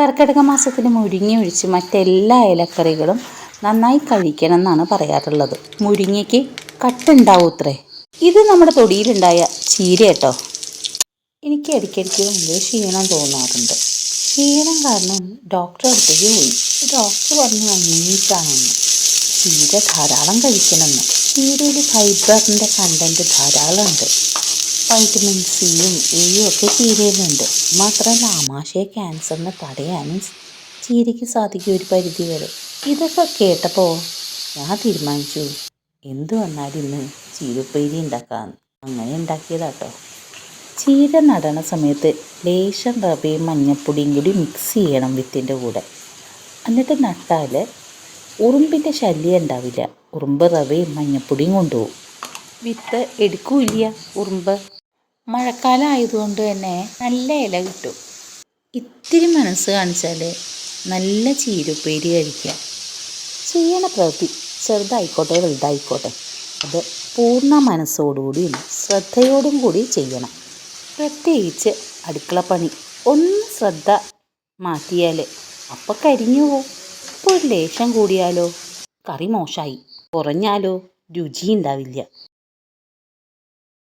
കർക്കിടക മാസത്തിൽ മുരിങ്ങ ഒഴിച്ച് മറ്റെല്ലാ ഇലക്കറികളും നന്നായി കഴിക്കണം എന്നാണ് പറയാറുള്ളത്. മുരിങ്ങയ്ക്ക് കട്ടുണ്ടാവും അത്രേ ഇത് നമ്മുടെ തൊടിയിലുണ്ടായ ചീര കേട്ടോ. എനിക്ക് ഇടയ്ക്കിടയ്ക്ക് ഭയങ്കര ക്ഷീണം തോന്നാറുണ്ട്. ക്ഷീണം കാരണം ഡോക്ടറെ അടുത്തേക്ക് പോയി. ഡോക്ടർ പറഞ്ഞു അന്വേഷിച്ചാണെന്ന് ചീര ധാരാളം കഴിക്കണമെന്ന്. ചീരയിൽ ഫൈബറിന്റെ കണ്ടന്റ് ധാരാളമുണ്ട്. വൈറ്റമിൻ സിയും എയും ഒക്കെ ചീരയിലുണ്ട് മാത്രമല്ല ആമാശയ ക്യാൻസറിനെ തടയാനും ചീരയ്ക്ക് സാധിക്കും ഒരു പരിധി വരെ ഇതൊക്കെ കേട്ടപ്പോൾ ഞാൻ തീരുമാനിച്ചു എന്ത് വന്നാലും ഇന്ന് ചീരപ്പേരി ഉണ്ടാക്കാമെന്ന് അങ്ങനെ ഉണ്ടാക്കിയതാട്ടോ. ചീര നടണ സമയത്ത് ലേശം റവയും മഞ്ഞപ്പൊടിയും കൂടി മിക്സ് ചെയ്യണം വിത്തിന്റെ കൂടെ. എന്നിട്ട് നട്ടാൽ ഉറുമ്പിന്റെ ശല്യം ഉണ്ടാവില്ല. ഉറുമ്പ് റവയും മഞ്ഞപ്പൊടിയും കൊണ്ടുപോകും. വിത്ത് എടുക്കൂല്ല ഉറുമ്പ്. മഴക്കാലം ആയതുകൊണ്ട് തന്നെ നല്ല ഇല കിട്ടും. ഇത്തിരി മനസ്സ് കാണിച്ചാൽ നല്ല ചീരുപ്പേരി കഴിക്കാം ചെയ്യണ പ്രവൃത്തി. ചെറുതായിക്കോട്ടെ വലുതായിക്കോട്ടെ. അത് പൂർണ മനസ്സോടുകൂടിയും ശ്രദ്ധയോടും കൂടി ചെയ്യണം. പ്രത്യേകിച്ച് അടുക്കളപ്പണി ഒന്ന് ശ്രദ്ധ മാറ്റിയാൽ അപ്പം കരിഞ്ഞു പോവും. ഇപ്പോൾ ഒരു ലേശം കൂടിയാലോ? കറി മോശമായി കുറഞ്ഞാലോ? രുചി ഉണ്ടാവില്ല.